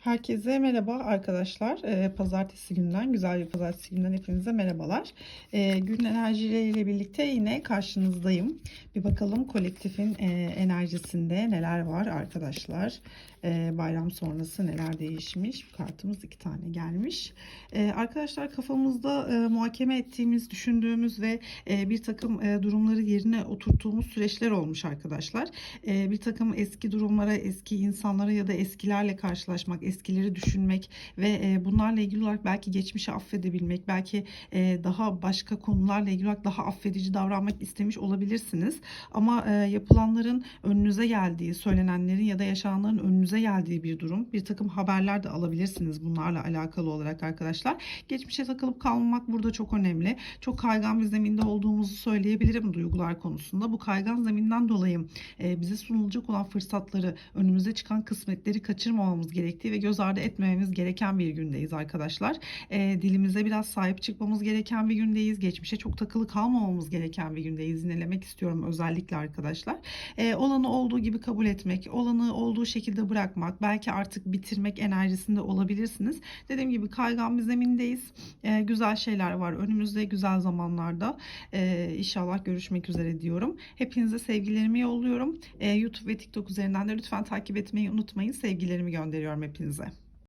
Herkese merhaba arkadaşlar. Ee, pazartesi günden, güzel bir pazartesi günden hepinize merhabalar. Ee, gün enerjileriyle birlikte yine karşınızdayım. Bir bakalım kolektifin e, enerjisinde neler var arkadaşlar. Ee, bayram sonrası neler değişmiş. Kartımız iki tane gelmiş. Arkadaşlar kafamızda e, muhakeme ettiğimiz, düşündüğümüz ve e, bir takım durumları yerine oturttuğumuz süreçler olmuş arkadaşlar. Bir takım eski durumlara, eski insanlara ya da eskilerle karşılaşmak, eskileri düşünmek ve e, bunlarla ilgili olarak belki geçmişi affedebilmek, belki e, daha başka konularla ilgili olarak daha affedici davranmak istemiş olabilirsiniz. Ama e, yapılanların önünüze geldiği, söylenenlerin ya da yaşananların önünüze geldiği bir durum. Bir takım haberler de alabilirsiniz bunlarla alakalı olarak arkadaşlar. Geçmişe takılıp kalmamak burada çok önemli. Çok kaygan bir zeminde olduğumuzu söyleyebilirim duygular konusunda. Bu kaygan zeminden dolayı bize sunulacak olan fırsatları, önümüze çıkan kısmetleri kaçırmamamız gerektiği ve göz ardı etmememiz gereken bir gündeyiz arkadaşlar. E, dilimize biraz sahip çıkmamız gereken bir gündeyiz. Geçmişe çok takılı kalmamamız gereken bir gündeyiz. Yinelemek istiyorum özellikle arkadaşlar. E, olanı olduğu gibi kabul etmek, olanı olduğu şekilde bırakmak, belki artık bitirmek enerjisinde olabilirsiniz. Dediğim gibi kaygan bir zemindeyiz. E, güzel şeyler var önümüzde güzel zamanlarda. E, inşallah görüşmek üzere diyorum. Hepinize sevgilerimi yolluyorum. E, YouTube ve TikTok üzerinden de lütfen takip etmeyi unutmayın. Sevgilerimi gönderiyorum hepinize. pieniędzy.